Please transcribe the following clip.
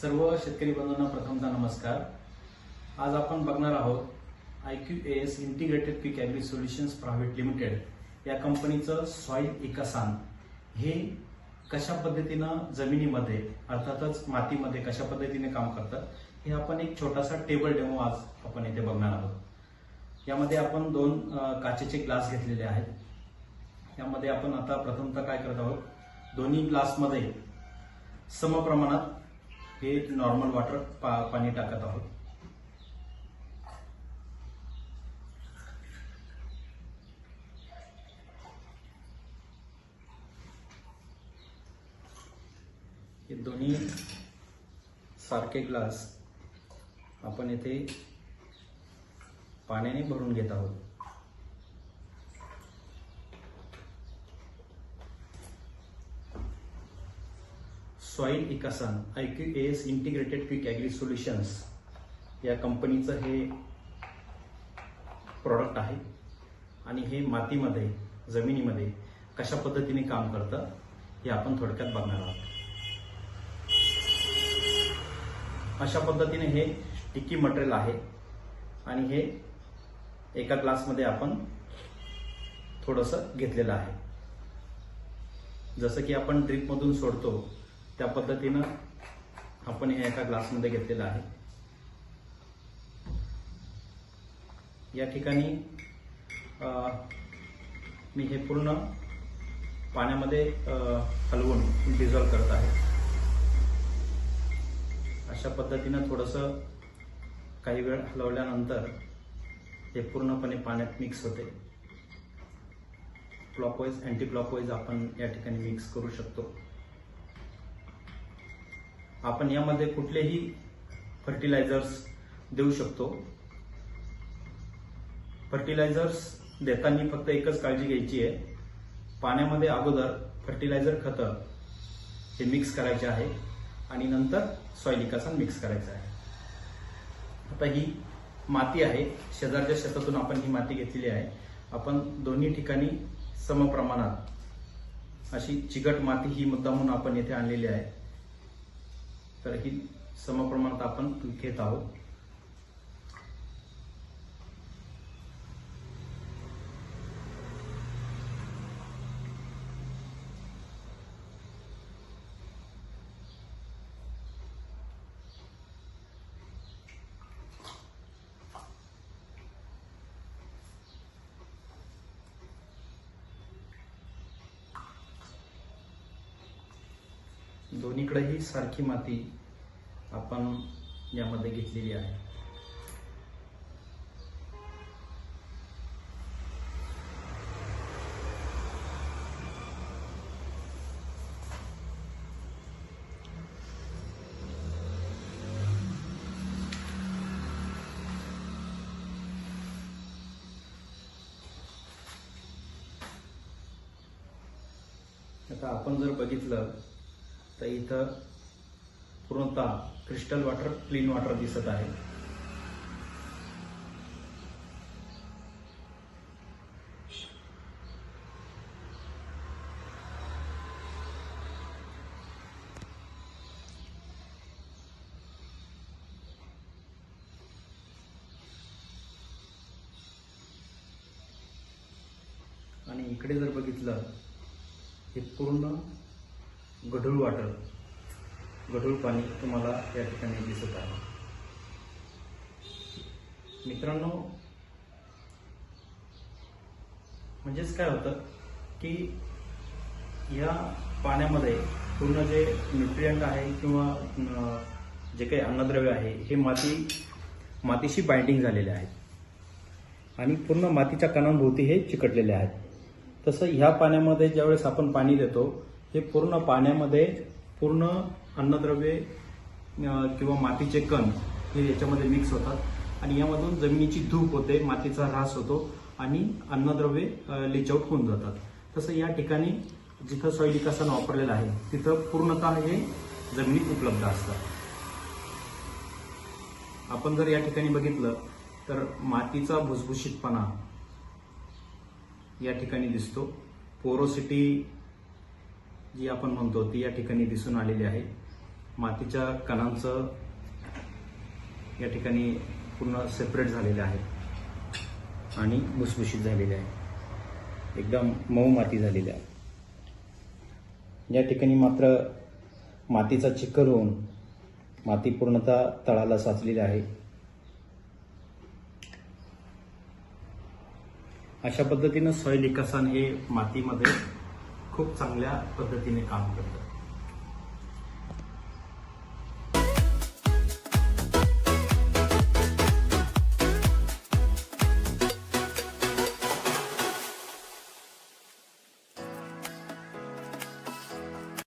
सर्व शेतकरी बंधूंना प्रथमतः नमस्कार. आज आपण बघणार आहोत I Q A S integrated peak agri solutions private limited या कंपनीचं सॉईल इकासान हे कशा पद्धतीनं जमिनीमध्ये अर्थातच मातीमध्ये कशा पद्धतीने काम करतात हे आपण एक छोटासा टेबल डेमो आज आपण इथे बघणार आहोत. यामध्ये आपण दोन काचेचे ग्लास घेतलेले आहेत. यामध्ये आपण आता प्रथमतः काय करत आहोत? दोन्ही ग्लासमध्ये समप्रमाणात हे नॉर्मल वॉटर पा पाणी टाकत आहोत. हे दोन्ही सारखे ग्लास आपण येथे पाण्याने भरून घेत आहोत. सॉईल इकासन I Q S integrated quick agri solutions या कंपनीचं हे प्रॉडक्ट आहे. आणि हे मातीमध्ये जमिनीमध्ये कशा पद्धतीने काम करतं हे आपण थोडक्यात बघणार आहोत. अशा पद्धतीने हे स्टिकी मटेरियल आहे. आणि हे एका ग्लासमध्ये आपण थोडंसं घेतलेलं आहे. जसं की आपण ड्रिपमधून सोडतो त्या पद्धतीनं आपण हे एका ग्लासमध्ये घेतलेलं आहे. या ठिकाणी मी हे पूर्ण पाण्यामध्ये हलवून डिझॉल्व करत आहे. अशा पद्धतीनं थोडंसं काही वेळ हलवल्यानंतर हे पूर्णपणे पाण्यात मिक्स होते. क्लॉकवाईज अँटी क्लॉकवाईज आपण या ठिकाणी मिक्स करू शकतो. आपण यामध्ये कुठलेही फर्टिलायझर्स देऊ शकतो. फर्टिलायझर्स देताना फक्त एकच काळजी घ्यायची आहे. पाण्यामध्ये अगोदर फर्टिलायझर खतं हे मिक्स करायचे आहे आणि नंतर सॉयलिकासन मिक्स करायचं आहे. आता ही माती आहे. शेजारच्या शेतातून आपण ही माती घेतलेली आहे. आपण दोन्ही ठिकाणी समप्रमाणात अशी चिकट माती ही मुद्दामून आपण येथे आणलेली आहे. तर ही समप्रमाणात आपण घेत आहोत. दोन्हीकडेही सारखी माती आपण यामध्ये घेतलेली आहे. आता आपण जर बघितलं तर इथं पूर्णतः क्रिस्टल वॉटर क्लीन वॉटर दिसत आहे. आणि इकडे जर बघितलं हे पूर्ण गढूळ वाटर गढूळ पाणी तुम्हाला या ठिकाणी दिसत आहे. मित्रांनो म्हणजेच काय होतं की या पाण्यामध्ये पूर्ण जे न्यूट्रियंट आहे किंवा जे काही अन्नद्रव्य आहे हे माती मातीशी बाइंडिंग झालेले आहेत. आणि पूर्ण मातीच्या कणांभोवती हे चिकटलेले आहेत. तसं ह्या पाण्यामध्ये ज्यावेळेस आपण पाणी देतो हे पूर्ण पाण्यामध्ये पूर्ण अन्नद्रव्ये किंवा मातीचे कण हे याच्यामध्ये मिक्स होतात. आणि यामधून जमिनीची धूप होते मातीचा ऱ्हास होतो आणि अन्नद्रव्ये लिचआउट होऊन जातात. तसं या ठिकाणी जिथं सॉईल विकासन वापरलेलं आहे तिथं पूर्णतः हे जमिनीत उपलब्ध असतात. आपण जर या ठिकाणी बघितलं तर मातीचा भुसभुशीतपणा या ठिकाणी दिसतो. पोरोसिटी जी आपण म्हणतो ती या ठिकाणी दिसून आलेली आहे. मातीच्या कणांचं या ठिकाणी पूर्ण सेपरेट झालेलं आहे आणि भुसभुशीत झालेले आहे. एकदम मऊ माती झालेली आहे. या ठिकाणी मात्र मातीचा चिखल होऊन माती पूर्णतः तळाला साचलेली आहे. अशा पद्धतीनं सॉईल विकासन हे मातीमध्ये खूप चांगल्या पद्धतीने काम करतं